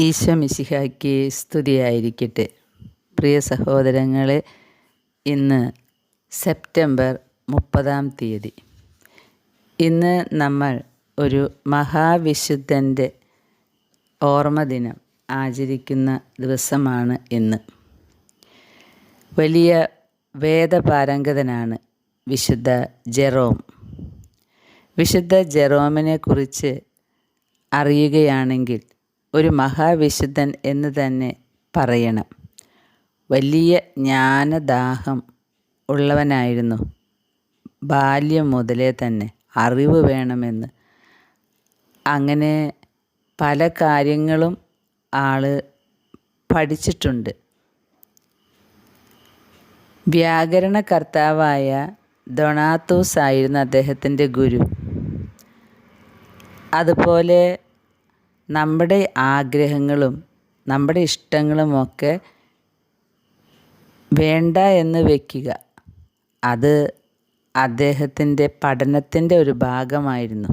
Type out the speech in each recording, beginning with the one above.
ഈശോ സ്തുതിയായിരിക്കട്ടെ. പ്രിയ സഹോദരങ്ങളെ ഇന്ന് സെപ്റ്റംബർ മുപ്പതാം തീയതി. ഇന്ന് നമ്മൾ ഒരു മഹാവിശുദ്ധന്റെ ഓർമ്മ ദിനം ആചരിക്കുന്ന ദിവസമാണ് ഇന്ന്. വലിയ വേദപാരംഗതനാണ് വിശുദ്ധ ജെറോം. വിശുദ്ധ ജെറോമിനെ കുറിച്ച് അറിയുകയാണെങ്കിൽ ഒരു മഹാവിശുദ്ധൻ എന്ന് തന്നെ പറയണം. വലിയ ജ്ഞാനദാഹം ഉള്ളവനായിരുന്നു. ബാല്യം മുതലേ തന്നെ അറിവ് വേണമെന്ന്. അങ്ങനെ പല കാര്യങ്ങളും ആൾ പഠിച്ചിട്ടുണ്ട്. വ്യാകരണകർത്താവായ ഡൊണാത്തൂസ് ആയിരുന്നു അദ്ദേഹത്തിന്റെ ഗുരു. അതുപോലെ നമ്മുടെ ആഗ്രഹങ്ങളും നമ്മുടെ ഇഷ്ടങ്ങളും ഒക്കെ വേണ്ട എന്ന് വയ്ക്കുക അത് അദ്ദേഹത്തിന്റെ പഠനത്തിന്റെ ഒരു ഭാഗമായിരുന്നു.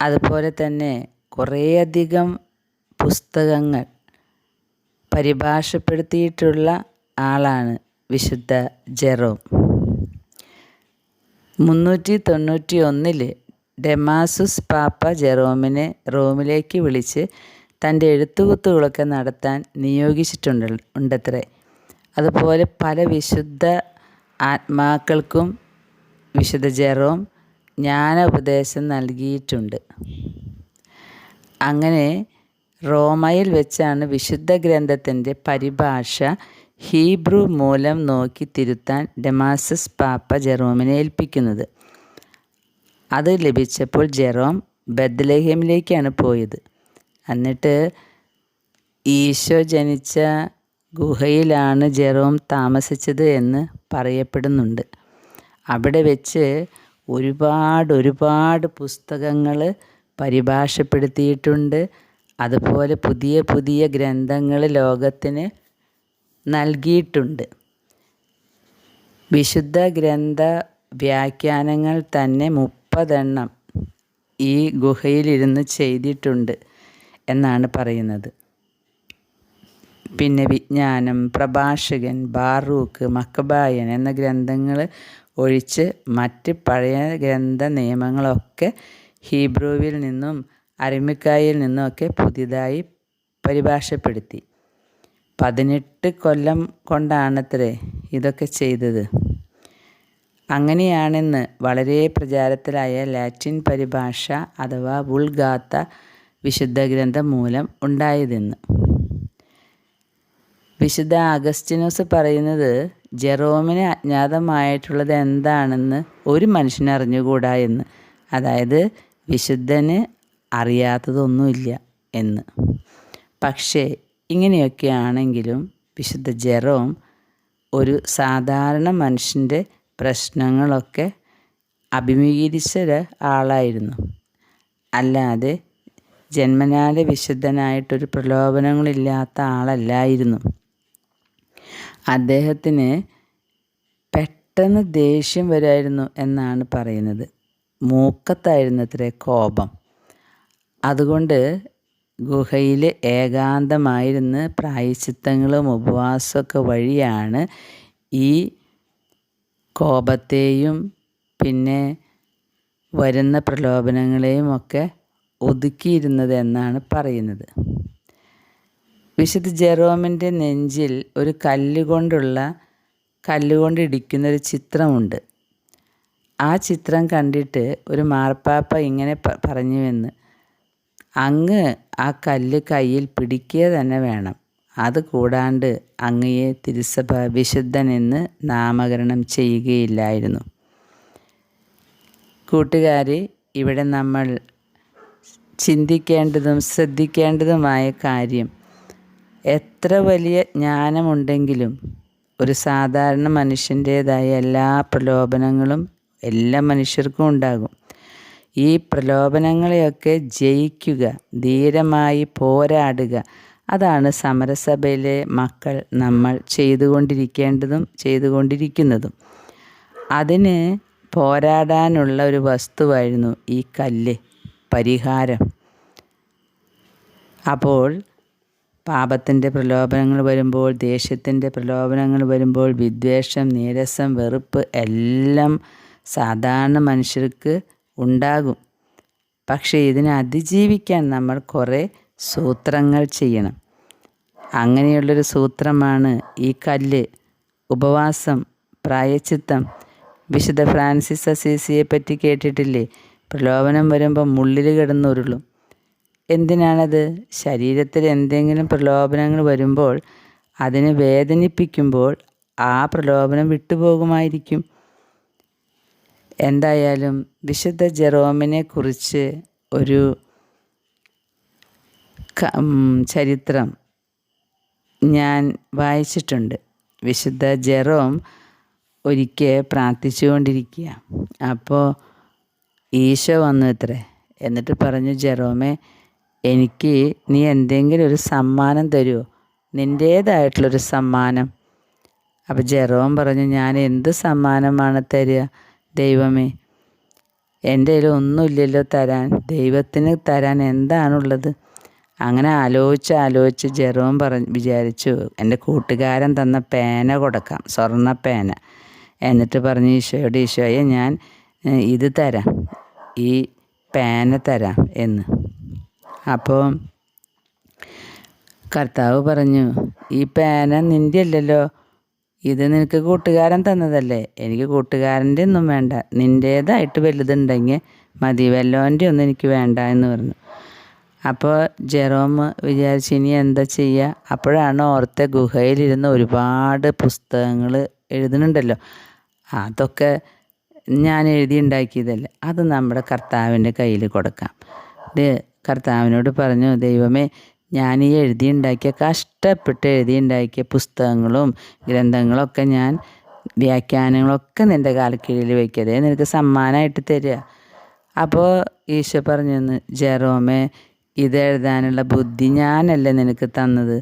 അതുപോലെ തന്നെ കുറേയധികം പുസ്തകങ്ങൾ പരിഭാഷപ്പെടുത്തിയിട്ടുള്ള ആളാണ് വിശുദ്ധ ജെറോം. മുന്നൂറ്റി തൊണ്ണൂറ്റി ഒന്നിൽ ഡെമാസുസ് പാപ്പ ജെറോമിനെ റോമിലേക്ക് വിളിച്ച് തന്റെ എഴുത്തുകുത്തുകളൊക്കെ നടത്താൻ നിയോഗിച്ചിട്ടുണ്ട് ഉണ്ടത്രേ. അതുപോലെ പല വിശുദ്ധ ആത്മാക്കൾക്കും വിശുദ്ധ ജെറോം ജ്ഞാന ഉപദേശം നൽകിയിട്ടുണ്ട്. അങ്ങനെ റോമയിൽ വെച്ചാണ് വിശുദ്ധ ഗ്രന്ഥത്തിന്റെ പരിഭാഷ ഹീബ്രു മൂലം നോക്കി തിരുത്താൻ ഡെമാസസ് പാപ്പ ജെറോമിനെ ഏൽപ്പിക്കുന്നത്. അത് ലഭിച്ചപ്പോൾ ജെറോം ബദ്ലഹേമിലേക്കാണ് പോയത്. എന്നിട്ട് ഈശോ ജനിച്ച ഗുഹയിലാണ് ജെറോം താമസിച്ചത് എന്ന് പറയപ്പെടുന്നുണ്ട്. അവിടെ വെച്ച് ഒരുപാട് ഒരുപാട് പുസ്തകങ്ങൾ പരിഭാഷപ്പെടുത്തിയിട്ടുണ്ട്. അതുപോലെ പുതിയ പുതിയ ഗ്രന്ഥങ്ങൾ ലോകത്തിന് നൽകിയിട്ടുണ്ട്. വിശുദ്ധ ഗ്രന്ഥ വ്യാഖ്യാനങ്ങൾ തന്നെ മുപ്പതെണ്ണം ഈ ഗുഹയിലിരുന്ന് ചെയ്തിട്ടുണ്ട് എന്നാണ് പറയുന്നത്. പിന്നെ വിജ്ഞാനം പ്രഭാഷകൻ ബാറൂക്ക് മക്കബായൻ എന്ന ഗ്രന്ഥങ്ങൾ ഒഴിച്ച് മറ്റ് പഴയ ഗ്രന്ഥ നിയമങ്ങളൊക്കെ ഹീബ്രുവിൽ നിന്നും അരമിക്കായിൽ നിന്നുമൊക്കെ പുതിയതായി പരിഭാഷപ്പെടുത്തി. പതിനെട്ട് കൊല്ലം കൊണ്ടാണത്രേ ഇതൊക്കെ ചെയ്തത്. അങ്ങനെയാണെന്ന് വളരെ പ്രചാരത്തിലായ ലാറ്റിൻ പരിഭാഷ അഥവാ വുൾഗാത്ത വിശുദ്ധ ഗ്രന്ഥം മൂലം ഉണ്ടായതെന്ന്. വിശുദ്ധ അഗസ്റ്റിനോസ് പറയുന്നത് ജെറോമിന് അജ്ഞാതമായിട്ടുള്ളത് എന്താണെന്ന് ഒരു മനുഷ്യൻ അറിഞ്ഞുകൂടാ എന്ന്. അതായത് വിശുദ്ധന് അറിയാത്തതൊന്നുമില്ല എന്ന്. പക്ഷേ ഇങ്ങനെയൊക്കെ ആണെങ്കിലും വിശുദ്ധ ജെറോം ഒരു സാധാരണ മനുഷ്യന്റെ പ്രശ്നങ്ങളൊക്കെ അഭിമുഖീകരിച്ച ആളായിരുന്നു. അല്ലാതെ ജന്മനാല വിശുദ്ധനായിട്ടൊരു പ്രലോഭനങ്ങളില്ലാത്ത ആളല്ലായിരുന്നു. അദ്ദേഹത്തിന് പെട്ടെന്ന് ദേഷ്യം വരുമായിരുന്നു എന്നാണ് പറയുന്നത്. മൂക്കത്തായിരുന്നു അത്രേ കോപം. അതുകൊണ്ട് ഗുഹയിൽ ഏകാന്തമായിരുന്ന് പ്രായച്ചിത്തങ്ങളും ഉപവാസമൊക്കെ വഴിയാണ് ഈ കോപത്തെയും പിന്നെ വരുന്ന പ്രലോഭനങ്ങളെയും ഒക്കെ ഒതുക്കിയിരുന്നത് എന്നാണ് പറയുന്നത്. വിശുദ്ധ ജെറോമിന്റെ നെഞ്ചിൽ ഒരു കല്ലുകൊണ്ടുള്ള കല്ലുകൊണ്ട് ഇടിക്കുന്നൊരു ചിത്രമുണ്ട്. ആ ചിത്രം കണ്ടിട്ട് ഒരു മാർപ്പാപ്പ ഇങ്ങനെ പറഞ്ഞുവെന്ന് അങ്ങ് ആ കല്ല് കയ്യിൽ പിടിക്കുക തന്നെ വേണം. അത് കൂടാണ്ട് അങ്ങയെ തിരുസഭ വിശുദ്ധനെന്ന് നാമകരണം ചെയ്യുകയില്ലായിരുന്നു. കൂട്ടുകാരെ ഇവിടെ നമ്മൾ ചിന്തിക്കേണ്ടതും ശ്രദ്ധിക്കേണ്ടതുമായ കാര്യം എത്ര വലിയ ജ്ഞാനമുണ്ടെങ്കിലും ഒരു സാധാരണ മനുഷ്യന്റേതായ എല്ലാ പ്രലോഭനങ്ങളും എല്ലാ മനുഷ്യർക്കും ഉണ്ടാകും. ഈ പ്രലോഭനങ്ങളെയൊക്കെ ജയിക്കുക ധീരമായി പോരാടുക അതാണ് സമരസഭയിലെ മക്കൾ നമ്മൾ ചെയ്തുകൊണ്ടിരിക്കേണ്ടതും ചെയ്തുകൊണ്ടിരിക്കുന്നതും. അതിന് പോരാടാനുള്ള ഒരു വസ്തുവായിരുന്നു ഈ കല്ല് പരിഹാരം. അപ്പോൾ പാപത്തിന്റെ പ്രലോഭനങ്ങൾ വരുമ്പോൾ ദേഷ്യത്തിന്റെ പ്രലോഭനങ്ങൾ വരുമ്പോൾ വിദ്വേഷം നീരസം വെറുപ്പ് എല്ലാം സാധാരണ മനുഷ്യർക്ക് ഉണ്ടാകും. പക്ഷേ ഇതിനെ അതിജീവിക്കാൻ നമ്മൾ കുറേ സൂത്രങ്ങൾ ചെയ്യണം. അങ്ങനെയുള്ളൊരു സൂത്രമാണ് ഈ കല്ല്. ഉപവാസം പ്രായച്ചിത്തം. വിശുദ്ധ ഫ്രാൻസിസ് അസീസിയെ പറ്റി കേട്ടിട്ടില്ലേ? പ്രലോഭനം വരുമ്പോൾ മുള്ളിൽ കിടന്നുരുളും എന്തിനാണത്? ശരീരത്തിൽ എന്തെങ്കിലും പ്രലോഭനങ്ങൾ വരുമ്പോൾ അതിനെ വേദനിപ്പിക്കുമ്പോൾ ആ പ്രലോഭനം വിട്ടുപോകുമായിരിക്കും. എന്തായാലും വിശുദ്ധ ജെറോമിനെ കുറിച്ച് ഒരു ചരിത്രം ഞാൻ വായിച്ചിട്ടുണ്ട്. വിശുദ്ധ ജെറോം ഒരിക്കൽ പ്രാർത്ഥിച്ചുകൊണ്ടിരിക്കുക. അപ്പോൾ ഈശോ വന്നു ഇത്രേ. എന്നിട്ട് പറഞ്ഞു ജെറോമേ എനിക്ക് നീ എന്തെങ്കിലും ഒരു സമ്മാനം തരുമോ നിന്റേതായിട്ടുള്ളൊരു സമ്മാനം. അപ്പോൾ ജെറോം പറഞ്ഞു ഞാൻ എന്ത് സമ്മാനമാണ് തരിക? ദൈവമേ എന്റെ കയ്യിൽ ഒന്നുമില്ലല്ലോ തരാൻ. ദൈവത്തിന് തരാൻ എന്താണുള്ളത്? അങ്ങനെ ആലോചിച്ച് ആലോചിച്ച് ജെറോം പറഞ്ഞ് വിചാരിച്ചു. എന്റെ കൂട്ടുകാരൻ തന്ന പേന കൊടുക്കാം സ്വർണ പേന. എന്നിട്ട് പറഞ്ഞു ഈശോയോട് ഈശോയെ ഞാൻ ഇത് തരാം ഈ പേന തരാം എന്ന്. അപ്പോൾ കർത്താവ് പറഞ്ഞു ഈ പേന നിന്റെ അല്ലല്ലോ ഇത് നിനക്ക് കൂട്ടുകാരൻ തന്നതല്ലേ? എനിക്ക് കൂട്ടുകാരന്റെ ഒന്നും വേണ്ട നിന്റേതായിട്ട് വലുതുണ്ടെങ്കിൽ മതി വല്ലോന്റെ ഒന്നും എനിക്ക് വേണ്ട എന്ന് പറഞ്ഞു. അപ്പോൾ ജെറോം വിചാരിച്ചു ഇനി എന്താ ചെയ്യുക അപ്പോഴാണ് ഓർത്തെ ഗുഹയിലിരുന്ന് ഒരുപാട് പുസ്തകങ്ങൾ എഴുതുന്നുണ്ടല്ലോ. അതൊക്കെ ഞാൻ എഴുതി ഉണ്ടാക്കിയതല്ലേ? അത് നമ്മുടെ കർത്താവിന്റെ കയ്യിൽ കൊടുക്കാം. ഇത് കർത്താവിനോട് പറഞ്ഞു ദൈവമേ ഞാൻ ഈ എഴുതി ഉണ്ടാക്കിയ കഷ്ടപ്പെട്ട് എഴുതി ഉണ്ടാക്കിയ പുസ്തകങ്ങളും ഗ്രന്ഥങ്ങളൊക്കെ ഞാൻ വ്യാഖ്യാനങ്ങളൊക്കെ നിന്റെ കാലക്കീഴിൽ വയ്ക്കതേ നിനക്ക് സമ്മാനമായിട്ട് തരിക. അപ്പോൾ ഈശോ പറഞ്ഞു ജെറോമേ ഇത് എഴുതാനുള്ള ബുദ്ധി ഞാനല്ലേ നിനക്ക് തന്നത്?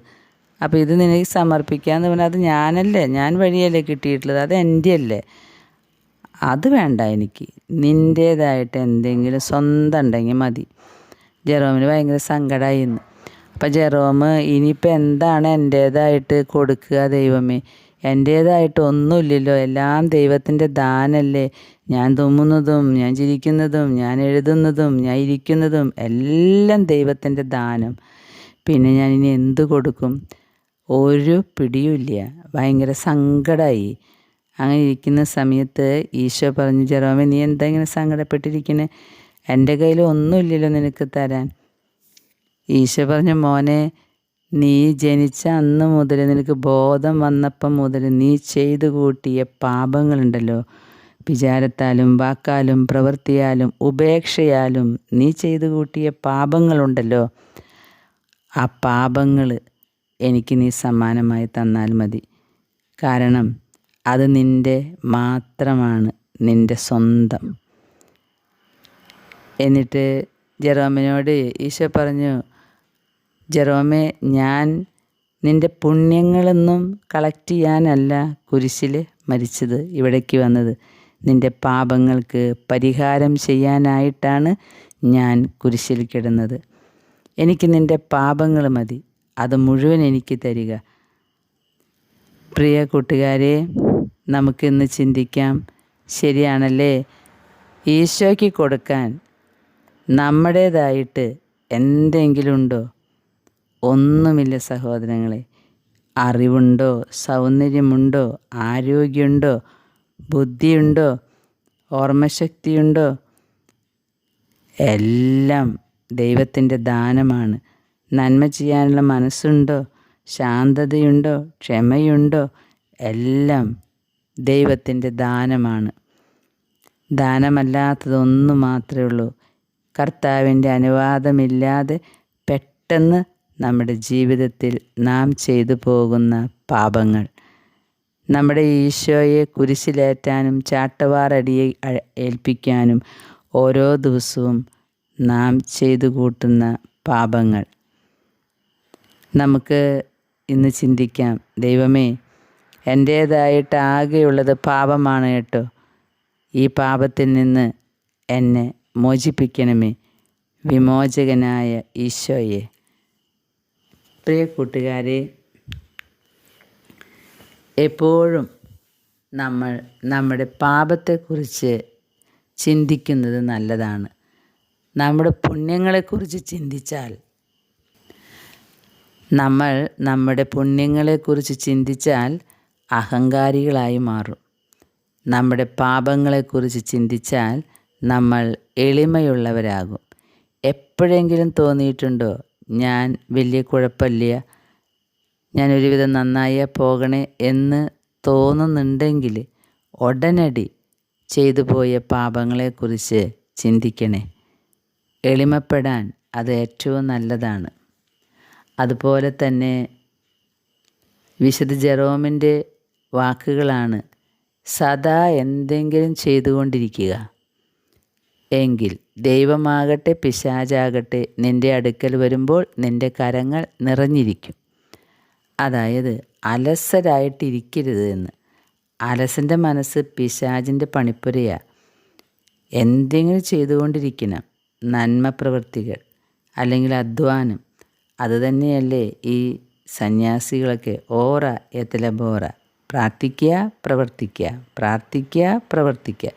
അപ്പോൾ ഇത് നിനക്ക് സമർപ്പിക്കാമെന്ന് പറഞ്ഞാൽ അത് ഞാനല്ലേ ഞാൻ വഴിയല്ലേ കിട്ടിയിട്ടുള്ളത്? അത് എന്റെ അല്ലേ അത് വേണ്ട എനിക്ക്. നിന്റേതായിട്ട് എന്തെങ്കിലും സ്വന്തം ഉണ്ടെങ്കിൽ മതി. ജെറോമിന് ഭയങ്കര സങ്കടമായിരുന്നു അപ്പം ജെറോമ് ഇനിയിപ്പോൾ എന്താണ് എന്റേതായിട്ട് കൊടുക്കുക ദൈവമേ? എന്റേതായിട്ട് ഒന്നുമില്ലല്ലോ. എല്ലാം ദൈവത്തിന്റെ ദാനല്ലേ. ഞാൻ തുമ്മുന്നതും ഞാൻ ചിരിക്കുന്നതും ഞാൻ എഴുതുന്നതും ഞാൻ ഇരിക്കുന്നതും എല്ലാം ദൈവത്തിന്റെ ദാനം. പിന്നെ ഞാൻ ഇനി എന്ത് കൊടുക്കും? ഒരു പിടിയുമില്ല ഭയങ്കര സങ്കടമായി അങ്ങനെ ഇരിക്കുന്ന സമയത്ത് ഈശോ പറഞ്ഞു ജെറോമേ നീ എന്താ ഇങ്ങനെ സങ്കടപ്പെട്ടിരിക്കണേ? എന്റെ കയ്യിൽ ഒന്നുമില്ലല്ലോ നിനക്ക് തരാൻ. ഈശോ പറഞ്ഞു മോനെ നീ ജനിച്ച അന്ന് മുതൽ നിനക്ക് ബോധം വന്നപ്പം മുതൽ നീ ചെയ്തു കൂട്ടിയ പാപങ്ങളുണ്ടല്ലോ. വിചാരത്താലും വാക്കാലും പ്രവൃത്തിയാലും ഉപേക്ഷയാലും നീ ചെയ്തു കൂട്ടിയ പാപങ്ങളുണ്ടല്ലോ. ആ പാപങ്ങൾ എനിക്ക് നീ സമ്മാനമായി തന്നാൽ മതി. കാരണം അത് നിന്റെ മാത്രമാണ് നിന്റെ സ്വന്തം. എന്നിട്ട് ജെറോമിനോട് ഈശോ പറഞ്ഞു ജെറോമെ ഞാൻ നിന്റെ പുണ്യങ്ങളൊന്നും കളക്ട് ചെയ്യാനല്ല കുരിശിൽ മരിച്ചത് ഇവിടേക്ക് വന്നത്. നിന്റെ പാപങ്ങൾക്ക് പരിഹാരം ചെയ്യാനായിട്ടാണ് ഞാൻ കുരിശിൽ കിടന്നത്. എനിക്ക് നിന്റെ പാപങ്ങൾ മതി അത് മുഴുവൻ എനിക്ക് തരിക. പ്രിയ കൂട്ടുകാരെ നമുക്കിന്ന് ചിന്തിക്കാം ശരിയാണല്ലേ? ഈശോയ്ക്ക് കൊടുക്കാൻ നമ്മുടേതായിട്ട് എന്തെങ്കിലും ഉണ്ടോ ഒന്നുമില്ല സഹോദരങ്ങളെ. അറിവുണ്ടോ? സൗന്ദര്യമുണ്ടോ? ആരോഗ്യമുണ്ടോ? ബുദ്ധിയുണ്ടോ? ഓർമ്മശക്തിയുണ്ടോ? എല്ലാം ദൈവത്തിന്റെ ദാനമാണ്. നന്മ ചെയ്യാനുള്ള മനസ്സുണ്ടോ? ശാന്തതയുണ്ടോ? ക്ഷമയുണ്ടോ? എല്ലാം ദൈവത്തിന്റെ ദാനമാണ്. ദാനമല്ലാത്തതൊന്നു മാത്രമേ ഉള്ളൂ. കർത്താവിന്റെ അനുവാദമില്ലാതെ പെട്ടെന്ന് നമ്മുടെ ജീവിതത്തിൽ നാം ചെയ്തു പോകുന്ന പാപങ്ങൾ. നമ്മുടെ ഈശോയെ കുരിശിലേറ്റാനും ചാട്ടവാറടിയെ ഏൽപ്പിക്കാനും ഓരോ ദിവസവും നാം ചെയ്തു കൂട്ടുന്ന പാപങ്ങൾ. നമുക്ക് ഇന്ന് ചിന്തിക്കാം ദൈവമേ എന്റേതായിട്ട് ആകെയുള്ളത് പാപമാണ് കേട്ടോ. ഈ പാപത്തിൽ നിന്ന് എന്നെ മോചിപ്പിക്കണമേ വിമോചകനായ ഈശോയെ. പ്രിയ കൂട്ടുകാരെ എപ്പോഴും നമ്മൾ നമ്മുടെ പാപത്തെക്കുറിച്ച് ചിന്തിക്കുന്നത് നല്ലതാണ്. നമ്മുടെ പുണ്യങ്ങളെക്കുറിച്ച് ചിന്തിച്ചാൽ നമ്മൾ നമ്മുടെ പുണ്യങ്ങളെക്കുറിച്ച് ചിന്തിച്ചാൽ അഹങ്കാരികളായി മാറും. നമ്മുടെ പാപങ്ങളെക്കുറിച്ച് ചിന്തിച്ചാൽ നമ്മൾ എളിമയുള്ളവരാകും. എപ്പോഴെങ്കിലും തോന്നിയിട്ടുണ്ടോ ഞാൻ വലിയ കുഴപ്പമില്ല. ഞാൻ ഒരുവിധം നന്നായേ പോകണേ എന്ന് തോന്നുന്നുണ്ടെങ്കിൽ ഉടനടി ചെയ്തു പോയ പാപങ്ങളെക്കുറിച്ച് ചിന്തിക്കണേ. എളിമപ്പെടാൻ അത് ഏറ്റവും നല്ലതാണ്. അതുപോലെ തന്നെ വിശുദ്ധ ജെറോമിന്റെ വാക്കുകളാണ് സദാ എന്തെങ്കിലും ചെയ്തുകൊണ്ടിരിക്കുക. എങ്കിൽ ദൈവമാകട്ടെ പിശാചാകട്ടെ നിന്റെ അടുക്കൽ വരുമ്പോൾ നിന്റെ കരങ്ങൾ നിറഞ്ഞിരിക്കും. അതായത് അലസരായിട്ടിരിക്കരുത് എന്ന്. അലസന്റെ മനസ്സ് പിശാചിന്റെ പണിപ്പുരയാണ് എന്തെങ്കിലും ചെയ്തുകൊണ്ടിരിക്കണം. നന്മ പ്രവൃത്തികൾ അല്ലെങ്കിൽ അധ്വാനം. അതുതന്നെയല്ലേ ഈ സന്യാസികളൊക്കെ ഓറ എത്തല ബോറ പ്രാർത്ഥിക്കുക പ്രവർത്തിക്കുക പ്രാർത്ഥിക്കുക പ്രവർത്തിക്കുക.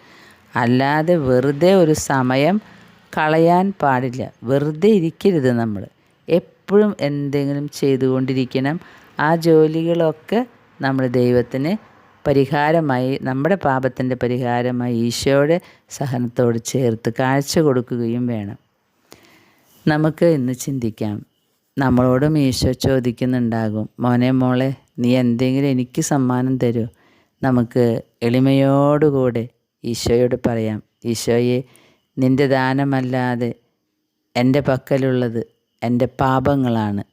അല്ലാതെ വെറുതെ ഒരു സമയം കളയാൻ പാടില്ല. വെറുതെ ഇരിക്കരുത് നമ്മൾ എപ്പോഴും എന്തെങ്കിലും ചെയ്തുകൊണ്ടിരിക്കണം. ആ ജോലികളൊക്കെ നമ്മൾ ദൈവത്തിന് പരിഹാരമായി നമ്മുടെ പാപത്തിന്റെ പരിഹാരമായി ഈശോയുടെ സഹനത്തോട് ചേർത്ത് കാഴ്ച കൊടുക്കുകയും വേണം. നമുക്ക് ഇന്ന് ചിന്തിക്കാം. നമ്മളോടും ഈശോ ചോദിക്കുന്നുണ്ടാകും മോനെ മോളെ നീ എന്തെങ്കിലും എനിക്ക് സമ്മാനം തരൂ. നമുക്ക് എളിമയോടുകൂടെ ഈശോയോട് പറയാം. ഈശോയെ നിന്റെ ദാനമല്ലാതെ എന്റെ പക്കലുള്ളത് എന്റെ പാപങ്ങളാണ്.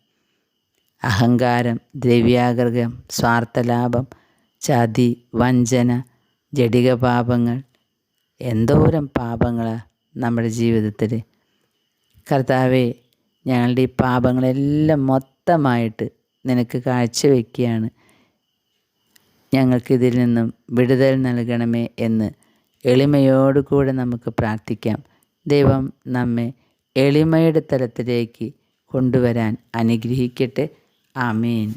അഹങ്കാരം ദ്രവ്യാഗ്രഹം സ്വാർത്ഥലാഭം ചതി വഞ്ചന ജഡിക പാപങ്ങൾ എന്തോരം പാപങ്ങളാണ് നമ്മുടെ ജീവിതത്തിൽ കർത്താവെ ഞങ്ങളുടെ ഈ പാപങ്ങളെല്ലാം മൊത്തമായിട്ട് നിനക്ക് കാഴ്ചവെക്കുകയാണ്. ഞങ്ങൾക്കിതിൽ നിന്നും വിടുതൽ നൽകണമേ എന്ന് എളിമയോടുകൂടെ നമുക്ക് പ്രാർത്ഥിക്കാം. ദൈവം നമ്മെ എളിമയുടെ തലത്തിലേക്ക് കൊണ്ടുവരാൻ അനുഗ്രഹിക്കട്ടെ. ആമീൻ.